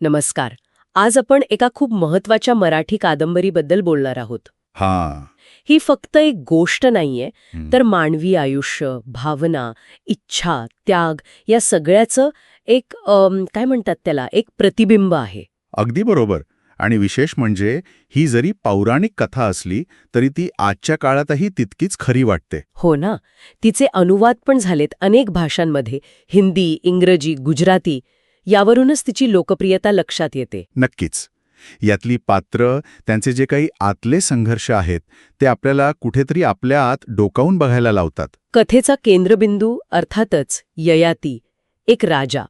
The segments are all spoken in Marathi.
नमस्कार. आज आपण एका खूप महत्त्वाच्या मराठी कादंबरीबद्दल बोलणार आहोत. हा. ही फक्त एक गोष्ट नाहीये. तर मानवी आयुष्य भावना इच्छा त्याग या सगळ्याचं एक अम, काय म्हणतात त्याला एक प्रतिबिंब आहे. अगदी बरोबर. आणि विशेष म्हणजे ही जरी पौराणिक कथा असली तरी ती आजच्या काळातही तितकीच खरी वाटते. हो ना. तिचे अनुवाद पण झालेत अनेक भाषांमध्ये हिंदी इंग्रजी गुजराती यावरूनच तिची लोकप्रियता लक्षात येते. नक्कीच. यातली पात्र त्यांचे जे काही आतले संघर्ष आहेत ते आपल्याला कुठेतरी आपल्या आत डोकावून बघायला लावतात. कथेचा केंद्रबिंदू अर्थातच ययाती एक राजा.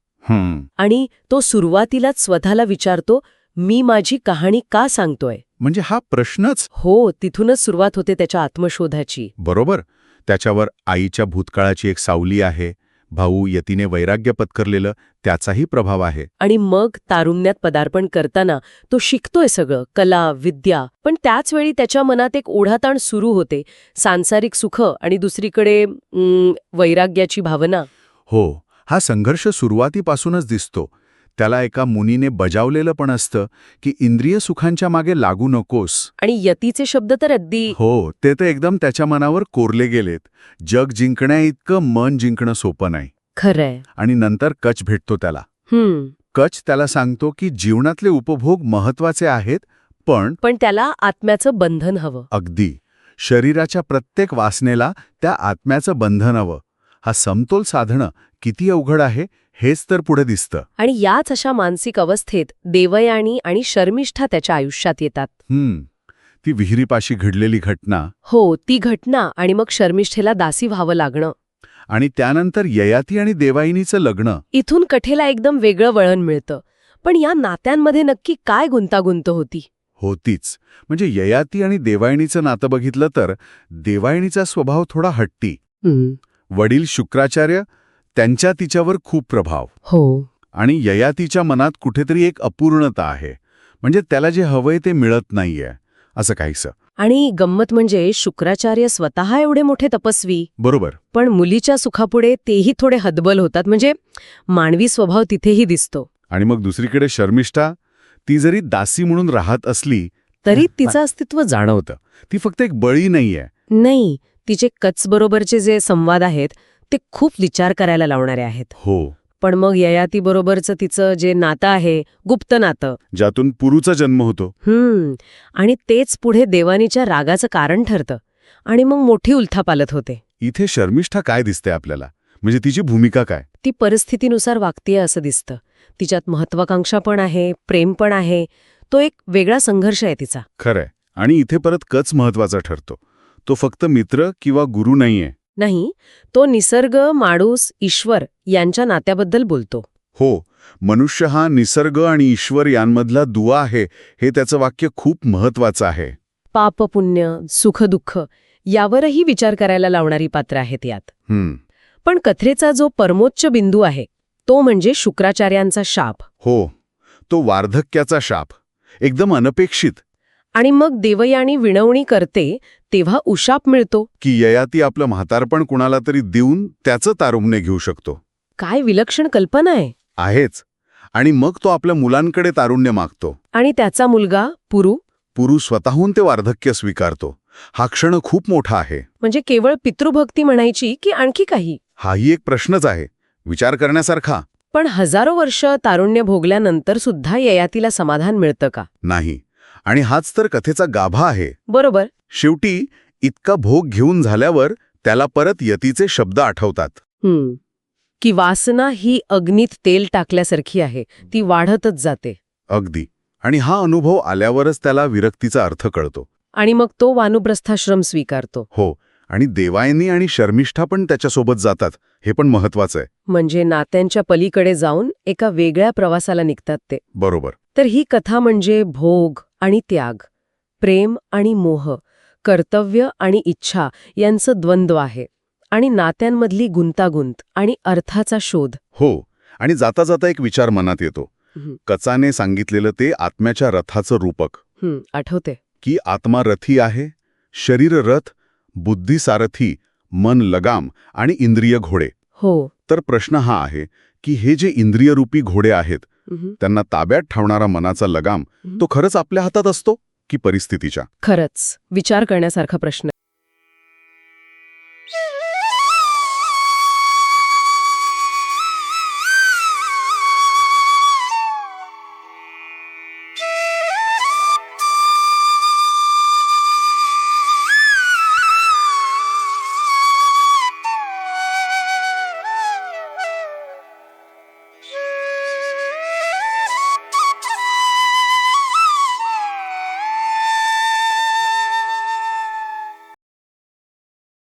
आणि तो सुरुवातीलाच स्वतःला विचारतो मी माझी कहाणी का सांगतोय? म्हणजे हा प्रश्नच. हो तिथूनच सुरुवात होते त्याच्या आत्मशोधाची. बरोबर. त्याच्यावर आईच्या भूतकाळाची एक सावली आहे. भाऊ यतीने वैराग्य पत्करलेलं त्याचाही प्रभाव आहे. आणि मग तारुण्यात पदार्पण करताना तो शिकतोय सगळं कला विद्या पण त्याच वेळी त्याच्या मनात एक ओढाताण सुरू होते सांसारिक सुख आणि दुसरीकडे वैराग्याची भावना. हो हा संघर्ष सुरुवातीपासूनच दिसतो. त्याला एका मुनीने बजावलेलं पण असतं की इंद्रिय सुखांच्या मागे लागू नकोस. आणि यतीचे शब्द तर अगदी हो ते तर एकदम त्याच्या मनावर कोरले गेलेत. जग जिंकण्या इतकं मन जिंकणं सोपं नाही. खरंय. आणि नंतर कच भेटतो त्याला. हम्म. कच त्याला सांगतो की जीवनातले उपभोग महत्त्वाचे आहेत पण पण त्याला आत्म्याचं बंधन हवं. अगदी. शरीराच्या प्रत्येक वासनेला त्या आत्म्याचं बंधन हवं. हा समतोल साधणं किती अवघड आहे हेच तर पुढे दिसतं. आणि याच अशा मानसिक अवस्थेत देवयानी आणि शर्मिष्ठा त्याच्या आयुष्यात येतात. हम्म. ती विहिरीपाशी घडलेली घटना. हो ती घटना आणि मग शर्मिष्ठेला दासी व्हावं लागणं. आणि त्यानंतर ययाती आणि देवाईनीचं लग्न. इथून कठेला एकदम वेगळं वळण मिळतं. पण या नात्यांमध्ये नक्की काय गुंतागुंत होती? होतीच. म्हणजे ययाती आणि देवायणीचं नातं बघितलं तर देवायणीचा स्वभाव थोडा हट्टी. वडील शुक्राचार्य त्यांच्या तिच्यावर खूप प्रभाव. हो. आणि ययातीच्या मनात कुठेतरी एक अपूर्णता आहे. म्हणजे त्याला जे हवंय ते मिळत नाहीये असं काहीसं. आणि गंमत म्हणजे शुक्राचार्य स्वतः एवढे मोठे तपस्वी. बरोबर. पण मुलीच्या सुखापुढे तेही थोडे हतबल होतात. म्हणजे मानवी स्वभाव तिथेही दिसतो. आणि मग दुसरीकडे शर्मिष्ठा ती जरी दासी म्हणून राहत असली तरी तिचं अस्तित्व जाणवतं. ती फक्त एक बळी नाहीये. नाही तिचे कच बरोबरचे जे संवाद आहेत ते खूप विचार करायला लावणारे आहेत. हो. पण मग ययाती बरोबरचं तिचं जे नातं आहे गुप्त नातं. ज्यातून पुरूचा जन्म होतो. हम्म. आणि तेच पुढे देवानीच्या रागाचं कारण ठरतं. आणि मग मोठी उलथापालत होते. इथे शर्मिष्ठा काय दिसते आपल्याला? म्हणजे तिची भूमिका काय? ती परिस्थितीनुसार वागतीये असं दिसतं. तिच्यात महत्वाकांक्षा पण आहे प्रेम पण आहे. तो एक वेगळा संघर्ष आहे तिचा. खरंय. आणि इथे परत कच महत्त्वाचा ठरतो. तो फक्त मित्र किंवा गुरु नाहीये. नाही तो निसर्ग माणूस ईश्वर यांच्या नात्याबद्दल बोलतो. हो मनुष्य हा निसर्ग आणि ईश्वर यांमधला दुवा आहे हे त्याचं वाक्य खूप महत्वाचं आहे. पाप पुण्य सुख दुःख यावरही विचार करायला लावणारी पात्र आहेत यात. हम्म. पण कथेचा जो परमोच्च बिंदू आहे तो म्हणजे शुक्राचार्यांचा शाप. हो तो वार्धक्याचा शाप. एकदम अनपेक्षित. आणि मग देवयानी विणवणी करते तेव्हा उशाप मिळतो. की ययाती आपलं म्हातारपण कुणाला तरी देऊन त्याचं तारुण्य घेऊ शकतो. काय विलक्षण कल्पना आहे. आहेच. आणि मग तो आपल्या मुलांकडे तारुण्य मागतो. आणि त्याचा मुलगा पुरू? पुरू स्वतःहून ते वार्धक्य स्वीकारतो. हा क्षण खूप मोठा आहे. म्हणजे केवळ पितृभक्ती म्हणायची की आणखी काही? हाही एक प्रश्नच आहे. विचार करण्यासारखा. पण हजारो वर्ष तारुण्य भोगल्यानंतर सुद्धा ययातीला समाधान मिळतं का? नाही. आणि हाच तर कथेचा गाभा आहे. बरोबर. शेवटी इतका भोग घेऊन झाल्यावर त्याला परत यतीचे शब्द आठवतात. हम्म. की वासना ही अग्नीत तेल टाकल्यासारखी आहे. ती वाढतच जाते. अगदी. आणि हा अनुभव आल्यावरच त्याला विरक्तीचा अर्थ कळतो. आणि मग तो वानुप्रस्थाश्रम स्वीकारतो. हो. आणि देवायनी आणि शर्मिष्ठा पण त्याच्यासोबत जातात. हे पण महत्वाचं आहे. म्हणजे नात्यांच्या पलीकडे जाऊन एका वेगळ्या प्रवासाला निघतात ते. बरोबर. तर ही कथा म्हणजे भोग आणि त्याग प्रेम आणि मोह कर्तव्य आणि इच्छा यांचं द्वंद्व आहे आणि नात्यांमधली गुंतागुंत आणि अर्थाचा शोध. हो आणि जाता जाता एक विचार मनात येतो. कचाने सांगितलेलं ते आत्म्याच्या रथाचं रूपक. आठवते की आत्मा रथी आहे शरीर रथ बुद्धी सारथी मन लगाम आणि इंद्रिय घोडे. हो. तर प्रश्न हा आहे की हे जे इंद्रियरूपी घोडे आहेत. त्यांना ताब्यात ठेवणारा मनाचा लगाम. तो खरंच आपल्या हातात असतो की परिस्थितीच्या? खरंच. विचार करण्यासारखा प्रश्न.